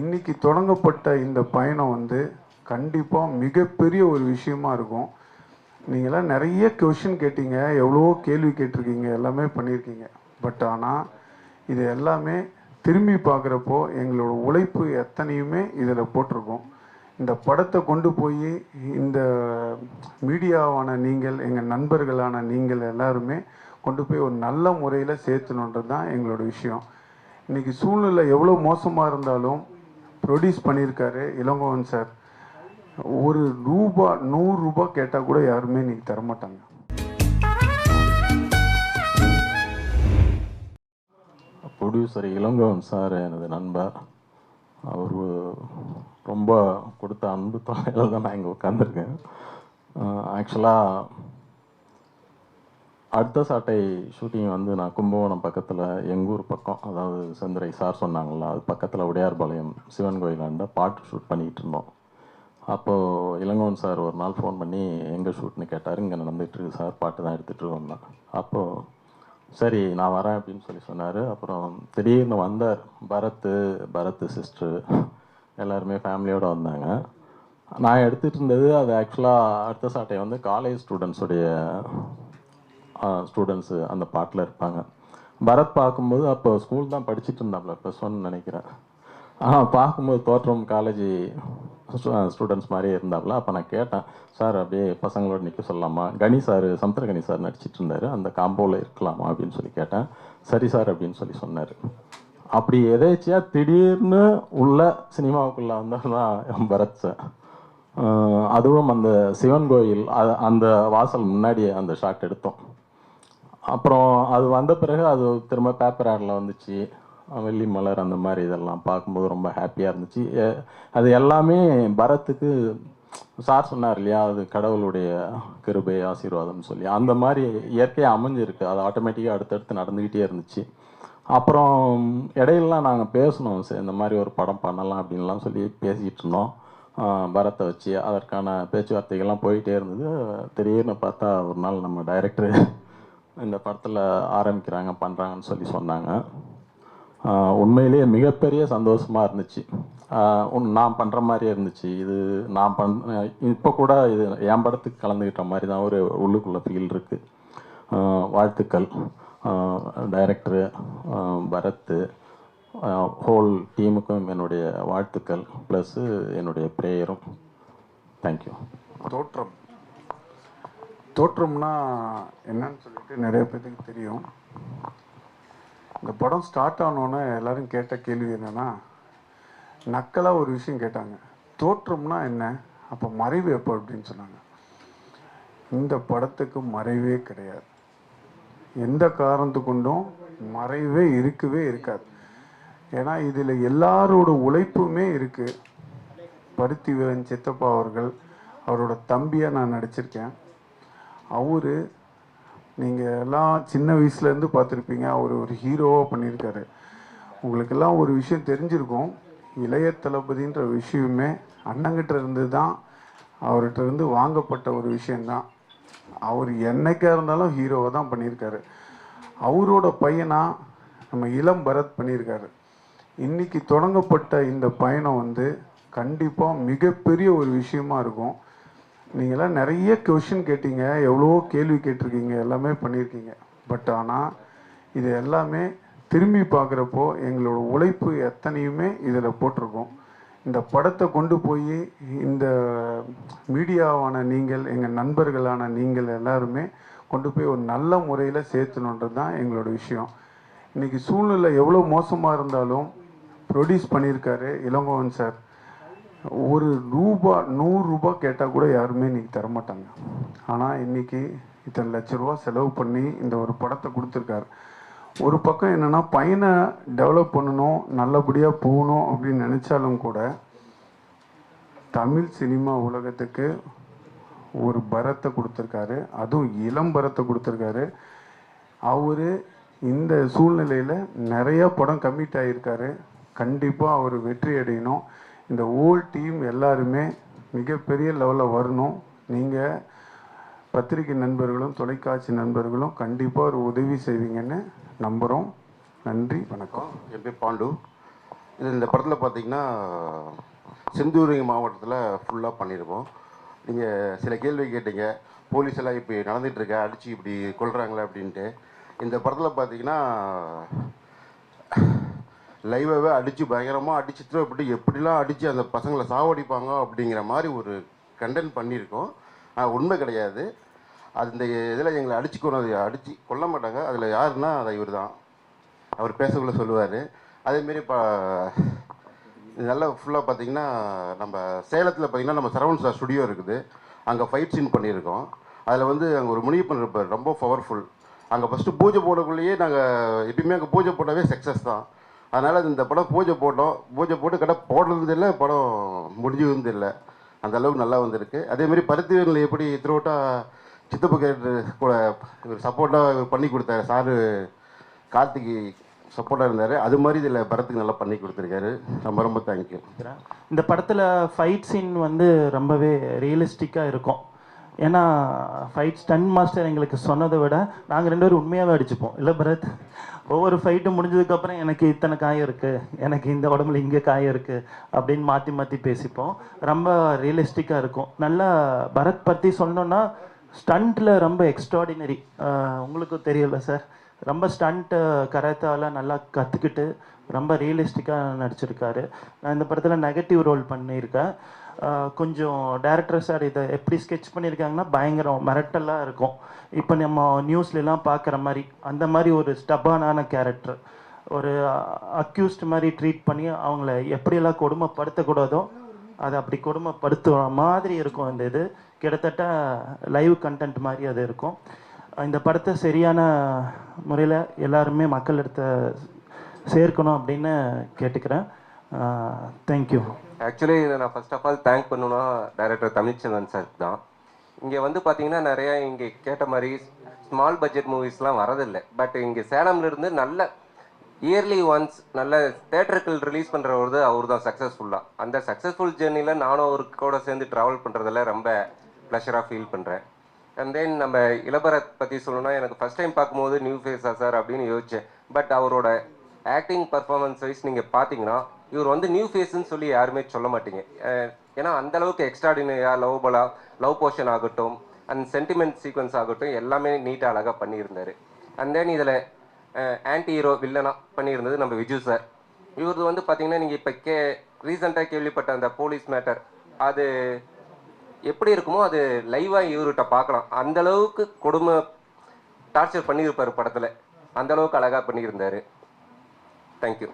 இன்றைக்கி தொடங்கப்பட்ட இந்த பயணம் வந்து கண்டிப்பாக மிகப்பெரிய ஒரு விஷயமா இருக்கும். நீங்களாம் நிறைய கொஷின் கேட்டீங்க எவ்வளவோ கேள்வி கேட்டிருக்கீங்க எல்லாமே பண்ணியிருக்கீங்க. பட் ஆனால் இது எல்லாமே திரும்பி பார்க்குறப்போ எங்களோட உழைப்பு எத்தனையுமே இதில் போட்டிருக்கோம். இந்த படத்தை கொண்டு போய் இந்த மீடியாவான நீங்கள் எங்கள் நண்பர்களான நீங்கள் எல்லாருமே கொண்டு போய் ஒரு நல்ல முறையில் சேர்த்தணுன்றது தான் எங்களோட விஷயம். இன்றைக்கி சூழ்நிலை எவ்வளோ மோசமாக இருந்தாலும் ப்ரொடியூஸ் பண்ணியிருக்காரு இளங்கோவன் சார். ஒரு ரூபா நூறு ரூபாய் கேட்டால் கூட யாருமே இன்னைக்கு தரமாட்டாங்க. ப்ரொடியூசர் இளங்கோவன் சார் எனது நண்பர். அவர் ரொம்ப கொடுத்த அன்பு தொகையில் தான் நான் இங்கே உட்காந்துருக்கேன் ஆக்சுவலாக அடுத்த சாட்டை ஷூட்டிங் வந்து நான் கும்பகோணம் பக்கத்தில் எங்கள் ஊர் பக்கம் அதாவது செந்துரை சார் சொன்னாங்களா அது பக்கத்தில் உடையார்பாளையம் சிவன் கோயிலாண்ட பாட்டு ஷூட் பண்ணிக்கிட்டு இருந்தோம். அப்போது இளங்கோவன் சார் ஒரு நாள் ஃபோன் பண்ணி எங்கே ஷூட்னு கேட்டார் இங்கே நடந்துகிட்ருக்கு சார் பாட்டு தான் எடுத்துகிட்டு வந்தேன் அப்போது சரி நான் வரேன் அப்படின்னு சொல்லி சொன்னார். அப்புறம் திடீர்னு வந்தார் பரத்து பரத் சிஸ்டர் எல்லாருமே ஃபேமிலியோடு வந்தாங்க. நான் எடுத்துகிட்டு இருந்தது அது ஆக்சுவலாக அடுத்த சாட்டை வந்து காலேஜ் ஸ்டூடெண்ட்ஸுடைய ஸ்டூடெண்ட்ஸு அந்த பாட்டில் இருப்பாங்க. பரத் பார்க்கும்போது அப்போ ஸ்கூல் தான் படிச்சுட்டு இருந்தாப்புல ப்ளஸ் ஒன் நினைக்கிறேன். ஆனால் பார்க்கும்போது தோற்றம் காலேஜ் ஸ்டூடெண்ட்ஸ் மாதிரியே இருந்தாப்புல அப்போ நான் கேட்டேன் சார் அப்படியே பசங்களோட நிற்க சொல்லலாமா? கணி சார் சமுத்திர கணி சார் நடிச்சிட்டு இருந்தார். அந்த காம்போவில் இருக்கலாமா அப்படின்னு சொல்லி கேட்டேன். சரி சார் அப்படின்னு சொல்லி சொன்னார். அப்படி எதேச்சியா திடீர்னு உள்ள சினிமாவுக்குள்ளே வந்தால் பரத் சார். அதுவும் அந்த சிவன் கோயில் அந்த வாசல் முன்னாடி அந்த ஷாட் எடுத்தோம். அப்புறம் அது வந்த பிறகு அது திரும்ப பேப்பர் ஆடில் வந்துச்சு. வெள்ளி மலர் அந்த மாதிரி இதெல்லாம் பார்க்கும்போது ரொம்ப ஹாப்பியாக இருந்துச்சு. அது எல்லாமே பரத்துக்கு சார் சொன்னார் இல்லையா அது கடவுளுடைய கிருபை ஆசீர்வாதம்னு சொல்லி. அந்த மாதிரி இயற்கையாக அமைஞ்சிருக்கு. அது ஆட்டோமேட்டிக்காக அடுத்தடுத்து நடந்துக்கிட்டே இருந்துச்சு. அப்புறம் இடையிலலாம் நாங்கள் பேசணும். சரி இந்த மாதிரி ஒரு படம் பண்ணலாம் அப்படின்லாம் சொல்லி பேசிக்கிட்டு இருந்தோம். பரத்தை வச்சு அதற்கான பேச்சுவார்த்தைகள்லாம் போயிட்டே இருந்தது. திடீர்னு பார்த்தா ஒரு நாள் நம்ம டைரக்டர் இந்த படத்தில் ஆரம்பிக்கிறாங்க பண்ணுறாங்கன்னு சொல்லி சொன்னாங்க. உண்மையிலேயே மிகப்பெரிய சந்தோஷமாக இருந்துச்சு. உன்- நான் பண்ணுற மாதிரியே இருந்துச்சு. இது நான் பண் இப்போ கூட இது என் படத்துக்கு கலந்துக்கிட்ட மாதிரி தான் ஒரு உள்ளுக்குள்ளே ஃபீல் இருக்குது வாழ்த்துக்கள். டைரக்டரு பரத்து ஹோல் டீமுக்கும் என்னுடைய வாழ்த்துக்கள் ப்ளஸ்ஸு என்னுடைய ப்ரேயரும் தேங்க்யூ தோற்றம். தோற்றம்னா என்னன்னு சொல்லிட்டு நிறைய பேருக்கு தெரியும். இந்த படம் ஸ்டார்ட் ஆனோன்னே எல்லாரும் கேட்ட கேள்வி என்னன்னா நக்கலாக ஒரு விஷயம் கேட்டாங்க. தோற்றம்னா என்ன? அப்போ மறைவு எப்போ அப்படின்னு சொன்னாங்க. இந்த படத்துக்கு மறைவே கிடையாது. எந்த காரணத்து கொண்டும் மறைவே இருக்கவே இருக்காது. ஏன்னா இதில் எல்லாரோட உழைப்புமே இருக்குது பருத்தி வீரன் சித்தப்பா அவர்கள் அவரோட தம்பியாக நான் நடிச்சிருக்கேன். அவர் நீங்கள் எல்லாம் சின்ன வயசுலேருந்து பார்த்துருப்பீங்க அவர் ஒரு ஹீரோவாக பண்ணியிருக்காரு. உங்களுக்கெல்லாம் ஒரு விஷயம் தெரிஞ்சிருக்கும். இளைய தளபதின்ற விஷயமே அண்ணங்கிட்ட இருந்து தான் அவர்கிட்ட இருந்து வாங்கப்பட்ட ஒரு விஷயந்தான் அவர் என்னைக்காக இருந்தாலும் ஹீரோவை தான் பண்ணியிருக்காரு. அவரோட பையனாக நம்ம இளம் பரத் பண்ணியிருக்காரு. இன்னைக்கு தொடங்கப்பட்ட இந்த பயணம் வந்து கண்டிப்பாக மிகப்பெரிய ஒரு விஷயமா இருக்கும். நீங்களாம் நிறைய கொஷின் கேட்டீங்க. எவ்வளவோ கேள்வி கேட்டிருக்கீங்க. எல்லாமே பண்ணியிருக்கீங்க. பட் ஆனால் இது எல்லாமே திரும்பி பார்க்குறப்போ எங்களோட உழைப்பு எத்தனையுமே இதில் போட்டிருக்கோம். இந்த படத்தை கொண்டு போய் இந்த மீடியாவான நீங்கள் எங்கள் நண்பர்களான நீங்கள் எல்லாருமே கொண்டு போய் ஒரு நல்ல முறையில் சேர்த்தணுன்றது தான் எங்களோட விஷயம். இன்றைக்கி சூழ்நிலை எவ்வளோ மோசமாக இருந்தாலும் ப்ரொடியூஸ் பண்ணியிருக்காரு இளங்கோவன் சார். ஒரு ரூபா நூறு ரூபாய் கேட்டால் கூட யாருமே இன்னைக்கு தரமாட்டாங்க. ஆனால் இன்னைக்கு இத்தனை லட்ச ரூபா செலவு பண்ணி இந்த ஒரு படத்தை கொடுத்துருக்காரு. ஒரு பக்கம் என்னன்னா பையனை டெவலப் பண்ணணும் நல்லபடியாக போகணும் அப்படின்னு நினச்சாலும் கூட தமிழ் சினிமா உலகத்துக்கு ஒரு பரத்தை கொடுத்துருக்காரு. அதுவும் இளம் பரத்தை கொடுத்துருக்காரு. அவர் இந்த சூழ்நிலையில் நிறைய படம் கம்மிட் ஆகியிருக்காரு கண்டிப்பாக அவர் வெற்றி அடையணும். இந்த ஹோல் டீம் எல்லாருமே மிகப்பெரிய லெவலில் வரணும். நீங்கள் பத்திரிகை நண்பர்களும் தொலைக்காட்சி நண்பர்களும் கண்டிப்பாக ஒரு உதவி செய்வீங்கன்னு நம்புகிறோம் நன்றி வணக்கம். என் பேர் பாண்டு. இது இந்த படத்தில் பார்த்தீங்கன்னா சிந்தூரி மாவட்டத்தில் ஃபுல்லாக பண்ணியிருக்கோம் நீங்கள் சில கேள்வி கேட்டீங்க. போலீஸ் எல்லாம் இப்படி நடந்துகிட்ருக்க இருக்க? அடித்து இப்படி கொள்கிறாங்களே அப்படின்ட்டு. இந்த படத்தில் பார்த்தீங்கன்னா லைவாகவே அடித்து பயங்கரமாக அடிச்சு திருப்பி எப்படிலாம் அடித்து அந்த பசங்களை சாவடிப்பாங்க அப்படிங்கிற மாதிரி ஒரு கண்டென்ட் பண்ணியிருக்கோம். உண்மை கிடையாது. அது இந்த இதில் எங்களை அடிச்சு கொண்டு அடித்து கொல்ல மாட்டாங்க. அதில் யாருன்னா அது இவர் தான் அவர் பேசக்குள்ள சொல்லுவார். அதேமாரி இப்போ நல்லா ஃபுல்லாக பார்த்தீங்கன்னா நம்ம சேலத்தில் பார்த்தீங்கன்னா நம்ம சரவண் சார் ஸ்டுடியோ இருக்குது. அங்கே ஃபைட் சீன் பண்ணியிருக்கோம். அதில் வந்து அங்கே ஒரு முனியப்பன் இருப்பார். ரொம்ப பவர்ஃபுல் அங்கே ஃபஸ்ட்டு பூஜை போடக்குள்ளேயே நாங்கள் எப்பயுமே அங்கே பூஜை போட்டாவே சக்ஸஸ் தான். அதனால் இந்த படம் பூஜை போட்டோம். பூஜை போட்டு கடை போடுறது இல்லை படம் முடிஞ்சது இல்லை அந்த அளவுக்கு நல்லா வந்திருக்கு. அதேமாரி பருத்திவீரனில் எப்படி த்ரோட்டா சித்தப்பு கேட்டு கூட இவர் சப்போர்ட்டாக பண்ணி கொடுத்தாரு. சாரு கார்த்திக்கு சப்போர்ட்டாக இருந்தார். அது மாதிரி இதில் படத்துக்கு நல்லா பண்ணி கொடுத்துருக்காரு. ரொம்ப ரொம்ப தேங்க்யூ இந்த படத்தில் ஃபைட் சீன் வந்து ரொம்பவே ரியலிஸ்டிக்காக இருக்கும். ஏன்னா ஃபைட் ஸ்டன் மாஸ்டர் எங்களுக்கு சொன்னதை விட நாங்கள் ரெண்டு பேரும் உண்மையாகவே அடிச்சுப்போம். இல்லை பரத்? ஒவ்வொரு ஃபைட்டும் முடிஞ்சதுக்கப்புறம் எனக்கு இத்தனை காயம் இருக்குது எனக்கு இந்த உடம்புல இங்கே காயம் இருக்குது அப்படின்னு மாற்றி மாற்றி பேசிப்போம். ரொம்ப ரியலிஸ்டிக்காக இருக்கும். நல்லா பரத் பற்றி சொன்னோன்னா ஸ்டண்ட்டில் ரொம்ப எக்ஸ்ட்ராடினரி உங்களுக்கும் தெரியல சார் ரொம்ப ஸ்டண்ட்டு கராத்தாலாம் நல்லா கற்றுக்கிட்டு ரொம்ப ரியலிஸ்டிக்காக நடிச்சிருக்காரு. நான் இந்த படத்தில் நெகட்டிவ் ரோல் பண்ணியிருக்கேன். கொஞ்சம் டேரக்டர் சார் இதை எப்படி ஸ்கெட்ச் பண்ணியிருக்காங்கன்னா பயங்கரம் மிரட்டலாக இருக்கும். இப்போ நம்ம நியூஸ்லலாம் பார்க்குற மாதிரி அந்த மாதிரி ஒரு ஸ்டபானான கேரக்டர் ஒரு அக்யூஸ்ட் மாதிரி ட்ரீட் பண்ணி அவங்கள எப்படியெல்லாம் கொடுமைப்படுத்தக்கூடாதோ அதை அப்படி கொடுமைப்படுத்துகிற மாதிரி இருக்கும் இந்த இது. கிட்டத்தட்ட லைவ் கண்டென்ட் மாதிரி அது இருக்கும். இந்த படத்தை சரியான முறையில் எல்லாருமே மக்கள் எடுத்த சேர்க்கணும் அப்படின்னு கேட்டுக்கிறேன். தேங்க்யூ ஆக்சுவலி இதை நான் ஃபர்ஸ்ட் ஆஃப் ஆல் தேங்க் பண்ணுன்னா டைரக்டர் தமிழ்ச்செல்வன் சார் தான். இங்கே வந்து பார்த்தீங்கன்னா நிறைய இங்கே கேட்ட மாதிரி ஸ்மால் பட்ஜெட் மூவிஸ்லாம் வரதில்லை. பட் இங்கே சேலம்ல இருந்து நல்ல இயர்லி ஒன்ஸ் நல்ல தேட்டருக்கள் ரிலீஸ் பண்ணுறவர் அவர் தான் சக்ஸஸ்ஃபுல்லாக அந்த சக்ஸஸ்ஃபுல் ஜேர்னியில் நானும் அவரு கூட சேர்ந்து ட்ராவல் பண்ணுறதுல ரொம்ப ப்ளஷராக ஃபீல் பண்ணுறேன் அண்ட் தென் நம்ம இளபரத் பற்றி சொல்லணும்னா எனக்கு ஃபஸ்ட் டைம் பார்க்கும்போது நியூ ஃபேஸா சார் அப்படின்னு யோசிச்சேன். பட் அவரோட ஆக்டிங் பர்ஃபார்மன்ஸ் வைஸ் நீங்கள் பார்த்தீங்கன்னா இவர் வந்து நியூ ஃபேஸ்ன்னு சொல்லி யாருமே சொல்ல மாட்டீங்க. ஏன்னா அந்த அளவுக்கு எக்ஸ்ட்ராடினரியாக லவ்பலா லவ் போர்ஷன் ஆகட்டும் அண்ட் சென்டிமெண்ட் சீக்வன்ஸ் ஆகட்டும் எல்லாமே நீட்டாக அழகாக பண்ணியிருந்தாரு. அண்ட் தென் இதில் ஆன்டி ஹீரோ வில்லனா பண்ணியிருந்தது நம்ம விஜு சார் இவரது வந்து பார்த்தீங்கன்னா நீங்கள் இப்போ கே ரீசெண்டாக கேள்விப்பட்ட அந்த போலீஸ் மேட்டர் அது எப்படி இருக்குமோ அது லைவாக இவர்கிட்ட பார்க்கலாம் அந்த அளவுக்கு கொடுமை டார்ச்சர் பண்ணியிருப்பார் படத்தில். அந்த அளவுக்கு அழகாக பண்ணியிருந்தாரு. தேங்க்யூ